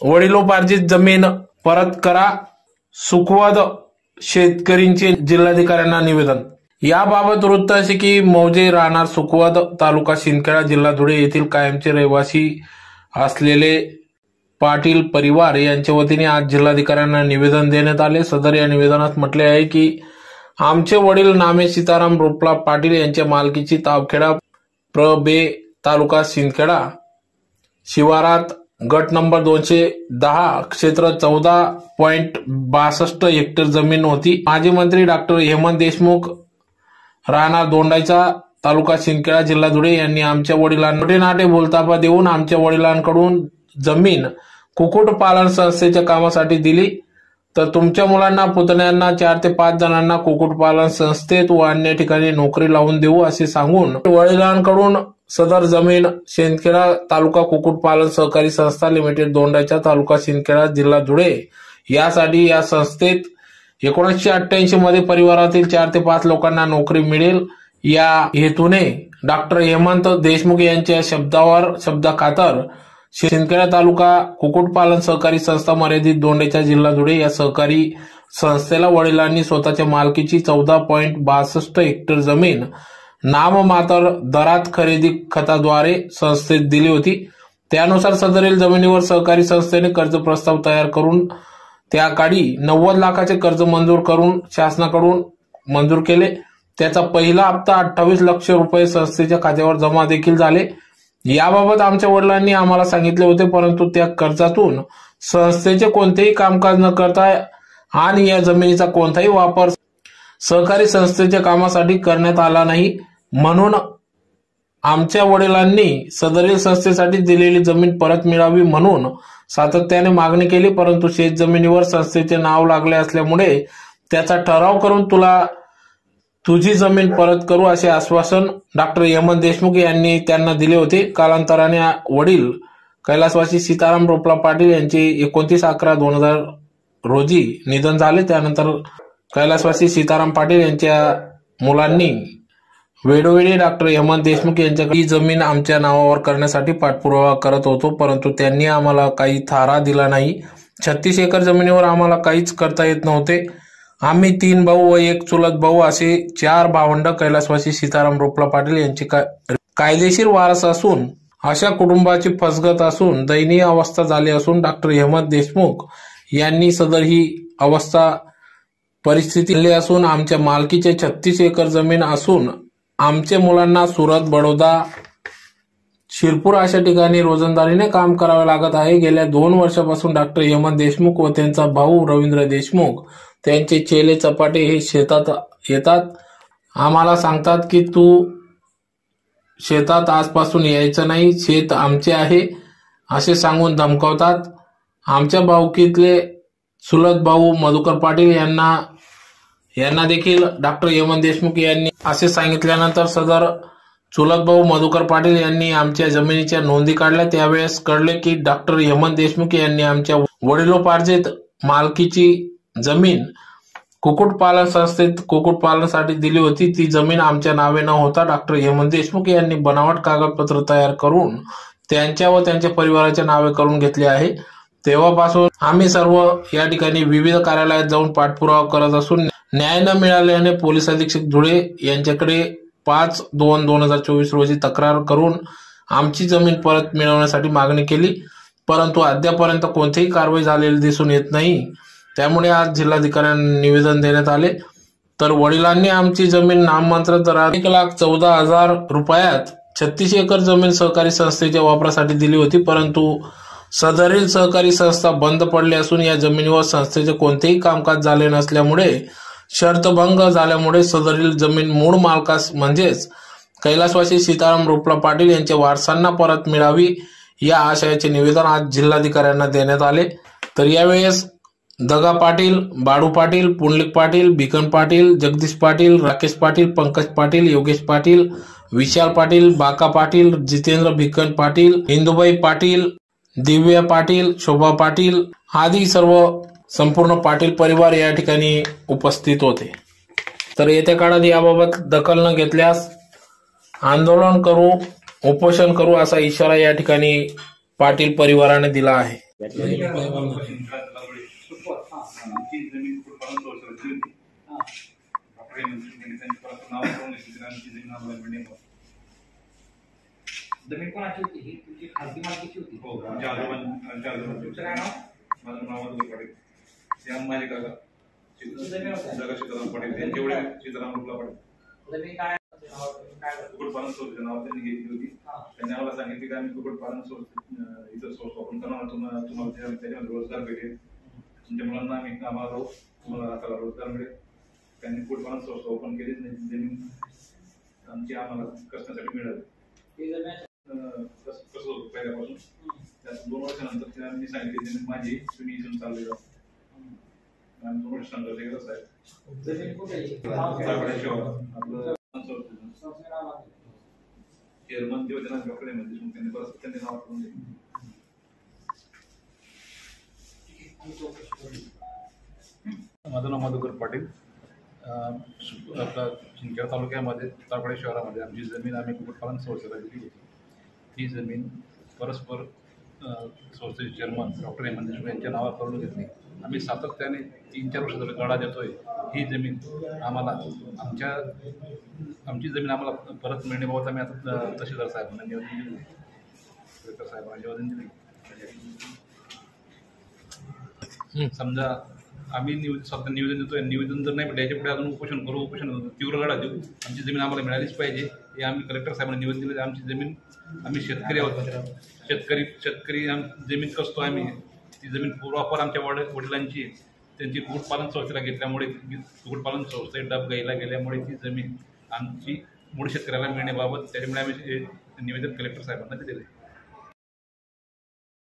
वडिलोपार्जित जमीन परत करा. सुखवाद शेतकरींचे जिल्हाधिकाऱ्यांना निवेदन. याबाबत वृत्त असे की मौजे राहणार सुखवाद तालुका शिंदखेडा जिल्हा धुळे येथील कायमचे रहिवासी असलेले पाटील परिवार यांच्या वतीने आज जिल्हाधिकाऱ्यांना निवेदन देण्यात आले. सदर या निवेदनात म्हटले आहे की आमचे वडील नामे सीताराम रोपला पाटील यांच्या मालकीची तावखेडा प्र बे तालुका सिंदखेडा शिवारात गट नंबर दोनशे दहा क्षेत्र चौदा पॉइंट बासष्ट हेक्टर जमीन होती. माजी मंत्री डॉक्टर हेमंत देशमुख राहणार दोंडाईचा तालुका सिंदखेडा जिल्हा धुळे यांनी आमच्या वडिलांना मोठे नाटे बोलताफा देऊन आमच्या वडिलांकडून जमीन कुक्कुटपालन संस्थेच्या कामासाठी दिली. तर तुमच्या मुलांना पुतण्यांना चार ते पाच जणांना कुक्कुटपालन संस्थेत व अन्य ठिकाणी नोकरी लावून देऊ असे सांगून वडिलांकडून सदर जमीन शिंदखेडा तालुका कुक्कुटपालन सहकारी संस्था लिमिटेड दोंडाच्या तालुका शिंदखेडा जिल्हा धुळे यासाठी या संस्थेत एकोणीसशे अठ्ठ्याऐंशी मध्ये परिवारातील चार ते पाच लोकांना नोकरी मिळेल. या हेतूने डॉक्टर हेमंत देशमुख यांच्या शब्दावर शब्दाखातर शिंदखेडा तालुका कुक्कुटपालन सहकारी संस्था मर्यादित दोंडेच्या जिल्हा धुळे या सहकारी संस्थेला वडिलांनी स्वतःच्या मालकीची चौदा पॉईंट बासष्ट हेक्टर जमीन नाममात्र दरात खरेदी खताद्वारे संस्थेत दिली होती. त्यानुसार सदरील जमिनीवर सहकारी संस्थेने कर्ज प्रस्ताव तयार करून त्या काळी नव्वद लाखाचे कर्ज मंजूर करून शासनाकडून मंजूर केले. त्याचा पहिला हप्ता अठ्ठावीस लक्ष रुपये संस्थेच्या खात्यावर जमा देखील झाले. याबाबत आमच्या वडिलांनी आम्हाला सांगितले होते परंतु त्या कर्जातून संस्थेचे कोणतेही कामकाज न करता आणि या जमिनीचा कोणताही वापर सहकारी संस्थेच्या कामासाठी करण्यात आला नाही. म्हणून आमच्या वडिलांनी सदरील संस्थेसाठी दिलेली जमीन परत मिळावी म्हणून सातत्याने मागणी केली परंतु शेत जमिनीवर संस्थेचे नाव लागले असल्यामुळे त्याचा ठराव करून तुला तुझी जमीन परत करू असे आश्वासन डॉक्टर यमन देशमुख यांनी त्यांना दिले होते. कालांतराने वडील कैलासवासी सीताराम रोपला पाटील यांचे एकोणतीस अकरा दोन हजार रोजी निधन झाले. त्यानंतर कैलासवासी सीताराम पाटील यांच्या मुलांनी वेळोवेळी डॉक्टर हेमंत देशमुख यांच्याकडे ही जमीन आमच्या नावावर करण्यासाठी पाठपुरावा करत होतो परंतु त्यांनी आम्हाला काही थारा दिला नाही. छत्तीस एकर जमिनीवर आम्हाला काहीच करता येत नव्हते. आम्ही तीन भाऊ व एक चुलत भाऊ असे चार भावंड कैलासवासी सीताराम रोपला पाटील यांचे कायदेशीर वारस असून अशा कुटुंबाची फसगत असून दयनीय अवस्था झाली असून डॉक्टर हेमंत देशमुख यांनी सदर ही अवस्था परिस्थिती असून आमच्या मालकीचे छत्तीस एकर जमीन असून आमच्या मुलांना सुरत बडोदा शिरपूर अशा ठिकाणी रोजंदारीने काम करावे लागत आहे. गेल्या दोन वर्षापासून डॉक्टर हेमंत देशमुख व त्यांचा भाऊ रवींद्र देशमुख त्यांचे चेले चपाटे हे शेतात येतात. आम्हाला सांगतात की तू शेतात आजपासून यायचं नाही शेत आमचे आहे असे सांगून धमकावतात. आमच्या भाऊकीतले सुलत भाऊ मधुकर पाटील यांना यांना देखील डॉक्टर यमन देशमुख यांनी असे सांगितल्यानंतर सदर चुलत भाऊ मधुकर पाटील यांनी आमच्या जमिनीच्या नोंदी काढल्या. त्यावेळेस कळले की डॉक्टर यमन देशमुख यांनी आमच्या वडिलोपार्जित मालकीची जमीन कुक्कुटपालन संस्थेत कुक्कुटपालनासाठी दिली होती. ती जमीन आमच्या नावे न होता डॉक्टर हेमंत देशमुख यांनी बनावट कागदपत्र तयार करून त्यांच्या व त्यांच्या परिवाराच्या नावे करून घेतले आहे. तेव्हापासून आम्ही सर्व या ठिकाणी विविध कार्यालयात जाऊन पाठपुरावा करत असून न्याय न मिळाल्याने पोलीस अधीक्षक धुळे यांच्याकडे पाच दोन दोन हजार चोवीस रोजी तक्रार करून आमची जमीन परत मिळवण्यासाठी मागणी केली. परंतु अद्यापर्यंत कोणतीही कारवाई झालेली दिसून येत नाही. त्यामुळे आज जिल्हाधिकाऱ्यांना निवेदन देण्यात आले. तर वडिलांनी आमची जमीन नाममात्र दरात एक लाख चौदा हजार रुपयात छत्तीस एकर जमीन सहकारी संस्थेच्या वापरासाठी दिली होती परंतु सदरील सहकारी संस्था बंद पडली असून या जमिनीवर संस्थेचे कोणतेही कामकाज झाले नसल्यामुळे शर्तभंग झाल्यामुळे सदरील जमीन मूळ मालकास म्हणजेच कैलासवासी सीताराम रुपला पाटील यांच्या वारसांना परत मिळावी या आशयाचे निवेदन आज जिल्हाधिकाऱ्यांना देण्यात आले. तर यावेळेस दगा पाटील बाळू पाटील पुंडलिक पाटील भिकन पाटील जगदीश पाटील राकेश पाटील पंकज पाटील योगेश पाटील विशाल पाटील बाका पाटील जितेंद्र भिकन पाटील इंदुबाई पाटील दिव्या पाटील शोभा पाटील आदी सर्व संपूर्ण पाटील परिवार या ठिकाणी उपस्थित होते. तर येत्या काळात याबाबत दखल न घेतल्यास आंदोलन करू उपोषण करू असा इशारा या ठिकाणी पाटील परिवाराने दिला आहे. जमीन कोणाची होती? ही तुमची खाजगी मालकीची होती. हो आमच्या आजोबां आमच्या तुमचं काय आजोबांचे नाव? माझं नाव अब्दुल पटेल. ते आम- माझे काका जमीन होती? जगा सीताराम पटेल. त्यांचे वडील सीताराम रुपला पटेल. जमीन काय? कुक्कुटपालन सोर्सचं नाव त्यांनी घेतली होती. त्यांनी आम्हाला सांगितले की आम्ही कुक्कुटपालन सोर्स इथं सोर्स ओपन करणार तुम्हाला तुम्हाला त्या- त्याच्यामध्ये रोजगार भेटेल. तुमच्या मुलांना आम्ही आम्हाला राहू तुम्हाला आता रोजगार मिळेल. त्यांनी कुक्कुटपालन सोर्स ओपन केलीच नाही जमीन आमची आम्हाला कसण्यासाठी मिळाली. कसं कसं होतं पहिल्यापासून? त्यात दोन वर्षानंतर त्यांनी सांगितले जमीन माझी तुम्ही इथून चालले आम्ही दोन वर्ष संघर्ष केला साहेब. जमीन कुठे आहे? आपलं. चेअरमन ते डॉक्टर म्हणजे त्यांनी परत त्यांनी नाव करून दिले. ही चौकशी माझं नाव मधुकर पाटील आपला शिंदखेडा तालुक्यामध्ये तापडे शहरामध्ये आमची जमीन आम्ही कुक्कुटपालन संस्थेला दिली होती. ती जमीन परस्पर संस्थेचे चेअरमन डॉक्टर हेमंत देशमुख यांच्या नावावर करून घेतली. आम्ही सातत्याने तीन चार वर्ष झाले गळा देतोय. ही जमीन आम्हाला आमच्या आमची जमीन आम्हाला परत मिळण्याबाबत आम्ही आता तहसीलदार साहेबांना निवेदन दिले कलेक्टर साहेबांना निवेदन दिले समजा आम्ही निवेदन स्वतः निवेदन देतोय निवेदन जर नाही याच्यापुढे अजून उपोषण करू उपोषण तीव्र लढा देऊ आमची जमीन आम्हाला मिळालीच पाहिजे. हे आम्ही कलेक्टर साहेबांना निवेदन दिलं आमची जमीन आम्ही शेतकरी आहोत. शेतकरी शेतकरी जमीन कसतो आम्ही? ती जमीन पूर्वापार आमच्या वड वडिलांची. त्यांची कुक्कुटपालन संस्थेला घेतल्यामुळे कुक्कुटपालन संस्थेत डब घ्यायला गेल्यामुळे ती जमीन आमची मूळ शेतकऱ्याला मिळण्याबाबत त्याच्यामुळे आम्ही निवेदन कलेक्टर साहेबांना दिलेलं आहे.